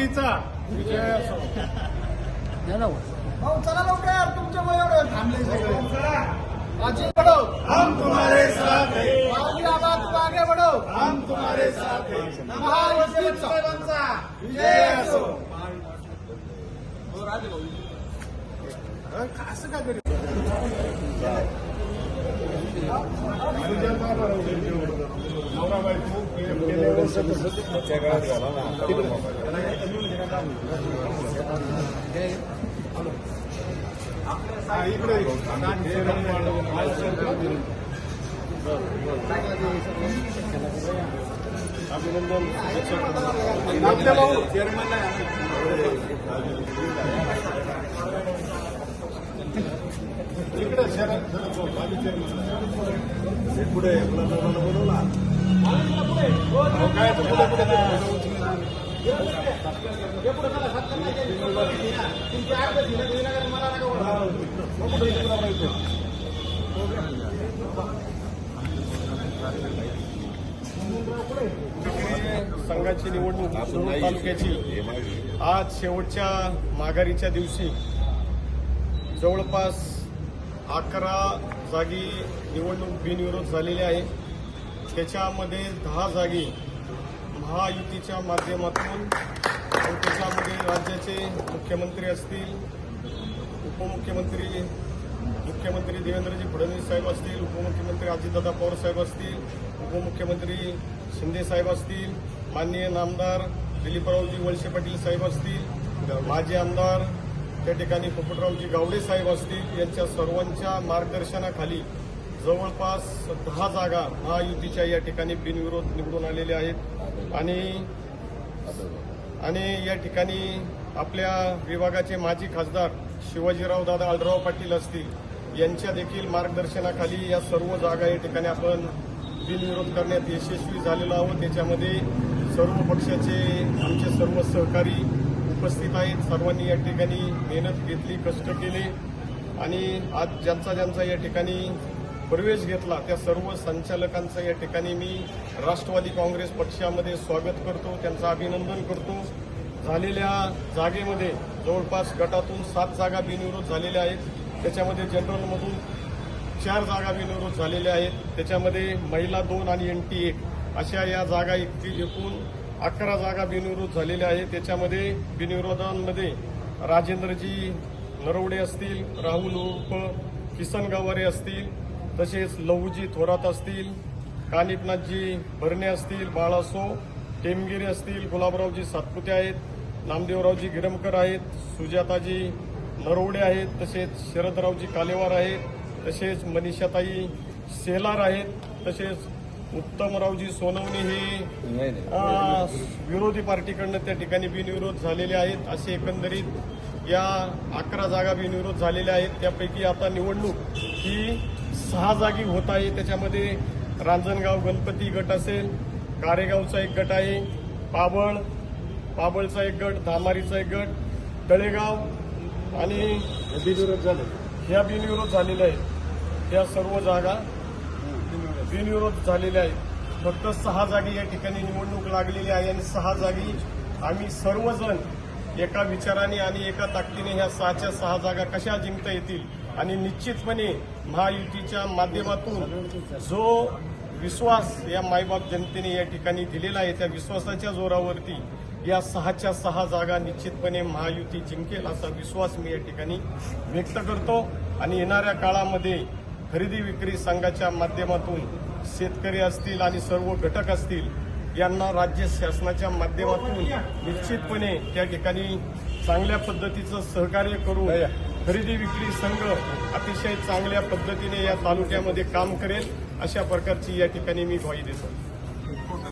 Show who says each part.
Speaker 1: महायुतीचा विजय असो.
Speaker 2: भाऊ चला लवकर तुमच्यामुळे एवढं थांबले सगळे. बडो
Speaker 1: हम तुम्हारे साथ हैं.
Speaker 2: आबा तुम आगे बडो
Speaker 1: हम तुम्हारे साथ हैं.
Speaker 2: महायुतीचा.
Speaker 1: विजय असो. असं. का करू नवरा बायको हा, इकडे अभिनंदन. चेअरमन इकडे शरद शरद भाऊ, माजी चेअरमन पुढे बोलवला काय तर पुढे पुढे संघाची निवडणूक तालुक्याची. आज शेवटच्या माघारीच्या दिवशी जवळपास अकरा जागी निवडणूक बिनविरोध झालेली आहे. त्याच्यामध्ये दहा जागी महायुतीच्या माध्यमातून त्याच्यामध्ये राज्याचे मुख्यमंत्री असतील उपमुख्यमंत्री मुख्यमंत्री देवेंद्रजी फडणवीस साहेब असतील उपमुख्यमंत्री अजितदादा पवार साहेब असतील उपमुख्यमंत्री शिंदे साहेब असतील माननीय नामदार दिलीपरावजी वळसे पाटील साहेब असतील माजी आमदार त्या ठिकाणी पोपटरावजी गावडे साहेब असतील यांच्या सर्वांच्या मार्गदर्शनाखाली जवळपास दहा जागा महायुतीच्या या ठिकाणी बिनविरोध निवडून आलेल्या आहेत. आणि आणि या ठिकाणी आपल्या विभागाचे माजी खासदार शिवाजीराव दादा आळराव पाटील असतील यांच्या देखील मार्गदर्शनाखाली या सर्व जागा या ठिकाणी आपण बिनविरोध करण्यात यशस्वी झालेलो आहोत. त्याच्यामध्ये सर्व पक्षाचे आमचे सर्व सहकारी उपस्थित आहेत. सर्वांनी या ठिकाणी मेहनत घेतली कष्ट केले. आणि आज ज्यांचा ज्यांचा या ठिकाणी प्रवेश घेतला त्या सर्व संचालकांचं या ठिकाणी मी राष्ट्रवादी काँग्रेस पक्षामध्ये स्वागत करतो त्यांचं अभिनंदन करतो. झालेल्या जागेमध्ये जवळपास गटातून सात जागा बिनविरोध झालेल्या आहेत. त्याच्यामध्ये जनरलमधून चार जागा बिनविरोध झालेल्या आहेत. त्याच्यामध्ये महिला दोन आणि एन टी एक अशा या जागा एकती एकूण अकरा जागा बिनविरोध झालेल्या आहेत. त्याच्यामध्ये बिनविरोधांमध्ये राजेंद्रजी नरवडे असतील राहुल उर्फ किसन गवारे असतील तसेच लहूजी थोरात असतील कानिपनाथजी भरणे असतील बाळासो टेमगिरी असतील गुलाबरावजी सातपुते आहेत नामदेवरावजी गिरमकर आहेत सुजाताजी नरवडे आहेत तसेच शरदरावजी कालेवार आहेत तसेच मनीषाताई सेलार आहेत तसेच उत्तमरावजी सोनवणे हे विरोधी पार्टीकडनं त्या ठिकाणी बिनविरोध झालेले आहेत असे एकंदरीत या अकरा जागा बिनविरोध झालेल्या आहेत. त्यापैकी आता निवडणूक ही सहा जागी होत आहे. त्याच्यामध्ये रांजणगाव गणपती गट असेल कारेगावचा एक गट आहे पाबळ पाबळचा एक गट धामारीचा एक गट तळेगाव आणि बिनविरोध झाले. ह्या बिनविरोध झालेल्या आहेत. या सर्व जागा बिनविरोध झालेल्या आहेत. फक्त सहा जागी या ठिकाणी निवडणूक लागलेली आहे आणि सहा जागी आम्ही सर्वजण एका विचाराने आणि एका ताकदीने ह्या सहाच्या सहा जागा कशा जिंकता येतील आणि निश्चितपणे महायुतीच्या माध्यमातून जो विश्वास या मायबाप जनतेने या ठिकाणी दिलेला आहे त्या विश्वासाच्या जोरावरती या सहाच्या सहा जागा निश्चितपणे महायुती जिंकेल असा विश्वास मी या ठिकाणी व्यक्त करतो. आणि येणाऱ्या काळामध्ये खरेदी विक्री संघाच्या माध्यमातून शेतकरी असतील आणि सर्व घटक असतील यांना राज्य शासनाच्या माध्यमातून निश्चितपणे त्या ठिकाणी चांगल्या पद्धतीचं सहकार्य करून खरेदी विक्री संघ अतिशय चांगल्या पद्धतीने या तालुक्यामध्ये काम करेल अशा प्रकारची या ठिकाणी मी ग्वाही देतो.